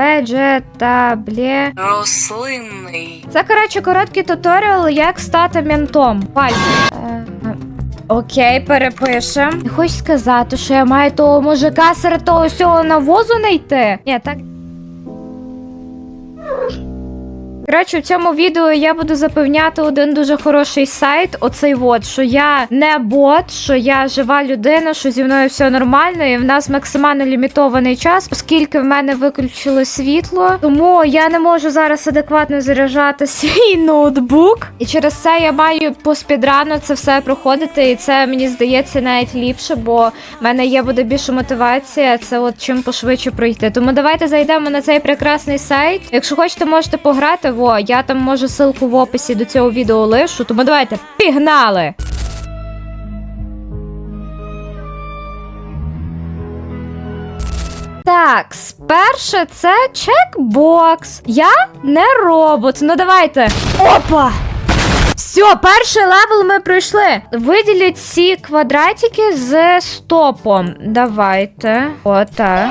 Vegetable. Рослинний. Це, коротше, короткий туторіал, як стати ментом. Пальці. Е, Окей, перепишем. Не хочеш сказати, що я маю того мужика серед того всього навозу знайти? Ні, так. Коротше, в цьому відео я буду запевняти один дуже хороший сайт. Оцей от, що я не бот, що я жива людина, що зі мною все нормально, і в нас максимально лімітований час, оскільки в мене виключили світло. Тому я не можу зараз адекватно заряджати свій ноутбук. І через це я маю по спідрану це все проходити. І це мені здається навіть ліпше, бо в мене є буде більше мотивація. Це от чим пошвидше пройти. Тому давайте зайдемо на цей прекрасний сайт. Якщо хочете, можете пограти. Во, я там можу ссылку в описі до цього відео лишу. Тому давайте пігнали! Так, сперше це чекбокс. Я не робот. Ну давайте. Опа! Все, перший левел ми пройшли. Виділіть ці квадратики з стопом. Давайте. Отак.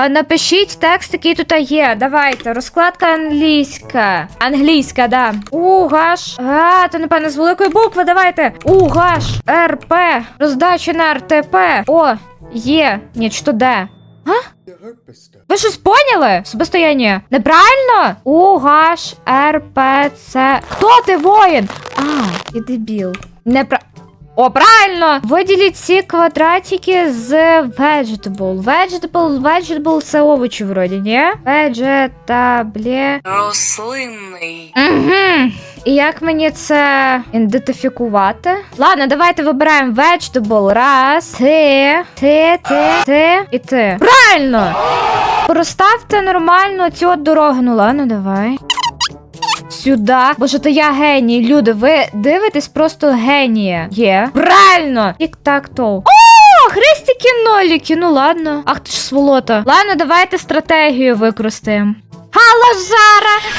А напишіть текст, який тут є. Давайте. Розкладка англійська. Англійська, да. Угаш. А, то напевно з великої букви. Давайте. Угаш. РП. Роздача на РТП. О, є. Ні, що де? Ви щось поняли? Состояння. Неправильно? Угаш, РПЦ. Хто ти воїн? А, я дебіл. Непра... О, правильно! Виділіть ці квадратики з vegetable. Vegetable, vegetable це овочі вроді, ні? Vegetable. Рослинний. Угу. І як мені це ідентифікувати? Ладно, давайте вибираємо vegetable. Раз, ти, ти, ти, ти і ти. Правильно! Проставте нормально цю от дорогу. Ну ладно, давай. Сюди. Боже, то я геній. Люди, ви дивитесь просто генія. Є. Правильно! Тік-так-тоу. О, хрестики ноліки. Ну ладно. Ах ти ж сволота. Ладно, давайте стратегію використаємо. Алло, жара!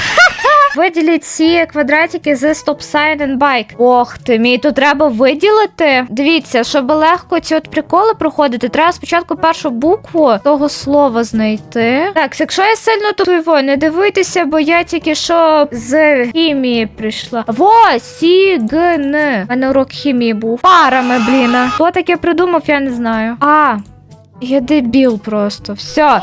Виділіть ці квадратики з Stop Sign and Bike. Ох ти, мій тут треба виділити. Дивіться, щоб легко ці от приколи проходити, треба спочатку першу букву того слова знайти. Так, якщо я сильно його, не дивуйтеся, бо я тільки що з хімії прийшла. Во, сігн. У мене урок хімії був. Парами, бліна. Хто таке придумав, я не знаю. А, я дебіл просто. Все.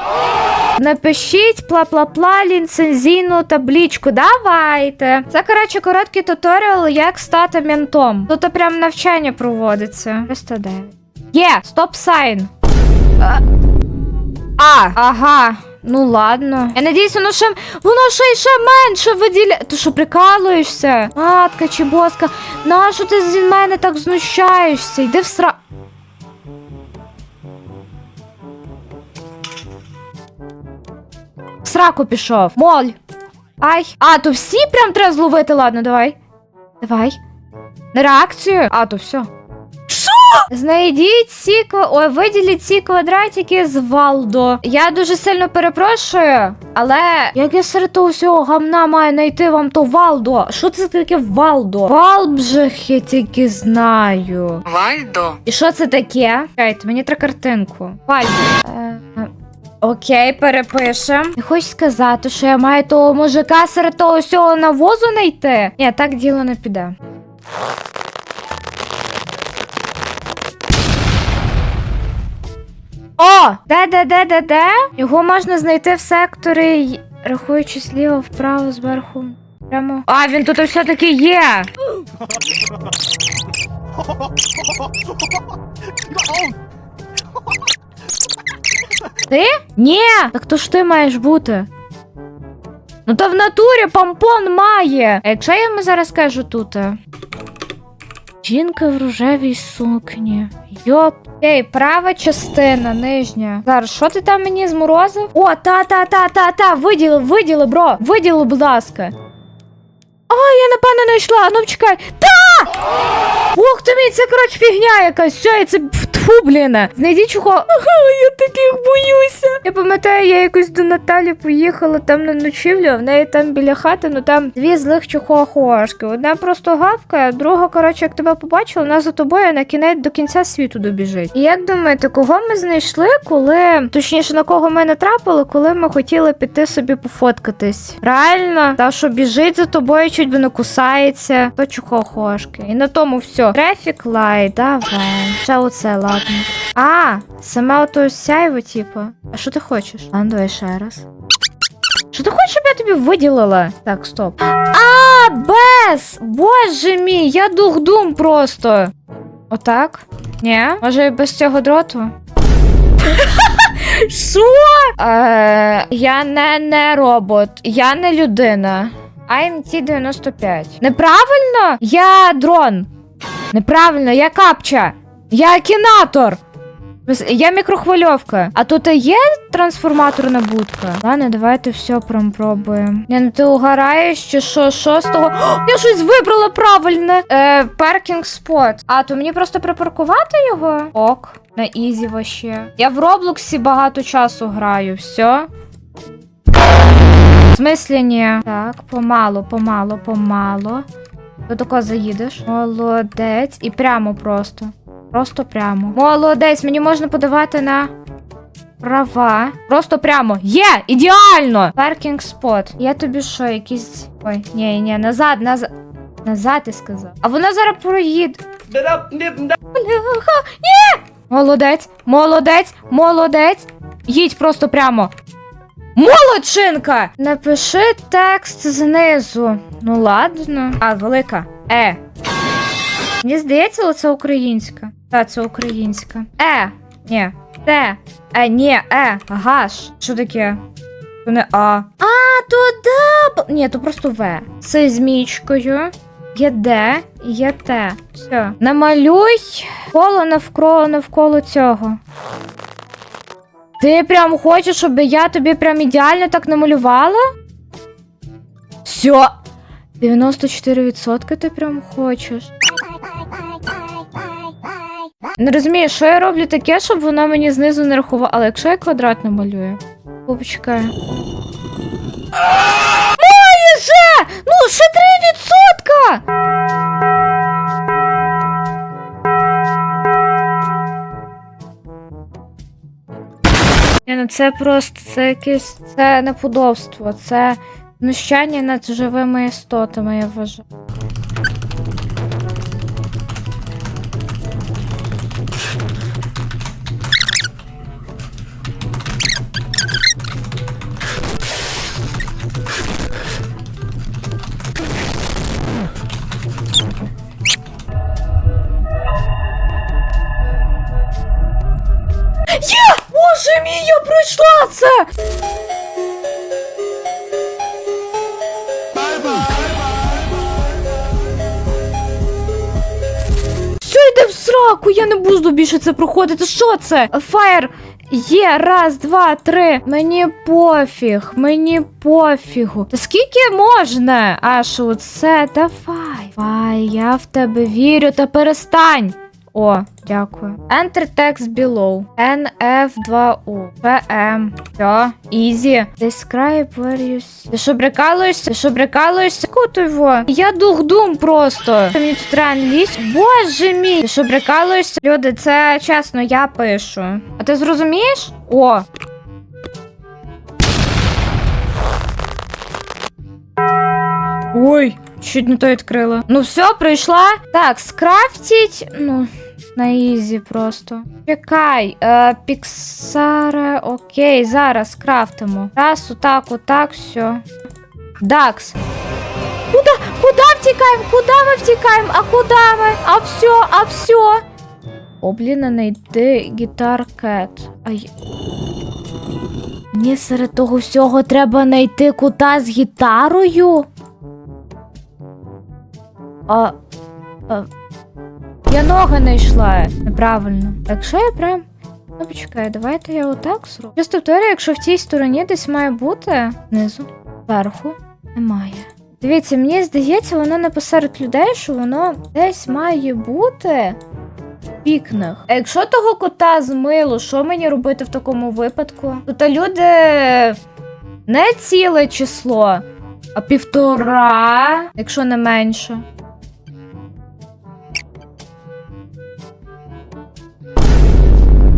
Напишіть бла-бла-бла ліцензійну таблічку. Давайте. Це, коротше, короткий туторіал, як стати ментом. Тут прям навчання проводиться. 309. Є, стоп сайн. А, ага. Ну ладно. Я надіюся, воно ще воно ще й ще менше виділяє. Ти що прикалуєшся? Матка чи боска, нащо ти зі мене так знущаєшся? Йди в сра. Сраку пішов. Моль. Ай. А, то всі прям треба зловити. Ладно, давай. Давай. На реакцію. А, то все. Що? Знайдіть ці. Ой, виділіть ці квадратики з Валдо. Я дуже сильно перепрошую, але як я серед того всього гамна маю знайти вам то Валдо? Що це таке Валдо? Валбжих я тільки знаю. Вальдо. І що це таке? Чекайте, мені треба картинку. Пальці. Е, е, Окей, перепишем. Не хочеш сказати, що я маю того мужика серед того всього навозу знайти? Ні, так діло не піде. О! Де, де, де, де, де? Його можна знайти в секторі, рахуючи зліва, вправо, зверху. Прямо. А, він тут все-таки є. Ти? Ні! Так то ж ти маєш бути. Ну то в натурі помпон має. А якщо я йому зараз кажу тут? Жінка в рожевій сукні. Йоп. Ей, права частина, нижня. Зараз, що ти там мені зморозив? О, та-та-та-та-та, виділи, виділи, бро. Виділи, будь ласка. А, я напевно знайшла. Ну чекай. Та! Ух ти мій, це коротше фігня якась. Все, я це. Фу, блін. Знайдіть чого. Ага, я таких боюся. Я пам'ятаю, я якось до Наталі поїхала там на ночівлю, а в неї там біля хати, ну там дві злих чухоахуашки. Одна просто гавкає, а друга, коротше, як тебе побачила, вона за тобою на кінець до кінця світу добіжить. І як думаєте, кого ми знайшли, коли точніше на кого ми натрапили, коли ми хотіли піти собі пофоткатись? Реально, та що біжить за тобою, чуть би не кусається, то чухоахуашки. І на тому все. Трефік лайт, давай. Ще оце, ладно. А, саме ото сяйво, типу. А що ти хочеш? А ну давай ще раз. Що ти хочеш, щоб я тобі виділила? Так, стоп. А, без! Боже мій, я дух дум просто. Отак? Ні? Може і без цього дроту? Що? Е, я не, не робот, я не людина. АМТ 95. Неправильно? Я дрон. Неправильно, я капча. Я акінатор. Я мікрохвильовка. А тут є трансформаторна будка? Ладно, давайте все прям пробуємо. Я ну ти угораєш, чи що шостого. Я щось вибрала правильне. Е, паркінг спот. А, то мені просто припаркувати його? Ок. На ізі вообще. Я в Роблоксі багато часу граю, все. В смислі ні. Так, помалу, помалу, помалу. До тако заїдеш. Молодець. І прямо просто. Просто прямо. Молодець, мені можна подавати на права. Просто прямо. Є! Ідеально! Паркінг спот. Я тобі що, якийсь. Ой, ні, ні, назад, назад. Назад ти сказав. А вона зараз проїде. Ні! Молодець, молодець, молодець. Їдь просто прямо. Молодчинка! Напиши текст знизу. Ну ладно. А, велика. Е. Мені здається, це українська. Та, це українська. Е. Ні. Те. Е, ні, е. Гаш. Що таке? То не А. А, то дабл. Ні, то просто В. Це з мічкою. Є Д, є Т. Все. Намалюй коло навколо навколо цього. Ти прям хочеш, щоб я тобі прям ідеально так намалювала? Все. 94% ти прям хочеш. Не розумію, що я роблю таке, щоб вона мені знизу не рахувала. Але якщо я квадрат намалюю. Почекай. Майже! Ну, ще 3%! Ні, ну це просто це якесь це неподобство, це знущання над живими істотами, я вважаю. Це! Все йде в сраку, я не буду більше це проходити. Що це? Фаєр є, раз, два, три. Мені пофіг, мені пофігу. Та скільки можна? Аж оце, давай. Давай, я в тебе вірю, та перестань. О, дякую. Enter text below. NF2U. PM. Все, easy. Describe where you. Ти що прикалуєшся? Ти що прикалуєшся? Куди його? Я дух дум просто. Мені тут треба англійську. Боже мій. Ти що прикалуєшся? Люди, це чесно, я пишу. А ти зрозумієш? О. Ой, чуть не то відкрила. Ну все, прийшла. Так, скрафтіть. Ну, на ізі просто. Чекай, е, Піксаре, окей, зараз крафтимо. Раз, отак, отак, все. Дакс. Куда? Куда втікаємо? Куда ми втікаємо? А куди ми? А все, а все. О, блін, не йди гітар кет. Ай. Мені серед того всього треба знайти кута з гітарою. А, а, я нога не йшла неправильно. Так що я прям. Ну, почекай, давайте я отак зроблю. Just повторюю, якщо в цій стороні десь має бути. знизу, зверху, немає. Дивіться, мені здається, воно не посеред людей, що воно десь має бути в вікнах. А якщо того кота змило, що мені робити в такому випадку? Тобто люди не ціле число, а півтора, якщо не менше.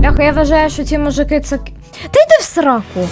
Бляха, я вважаю, що ці мужики це. Та йди в сраку!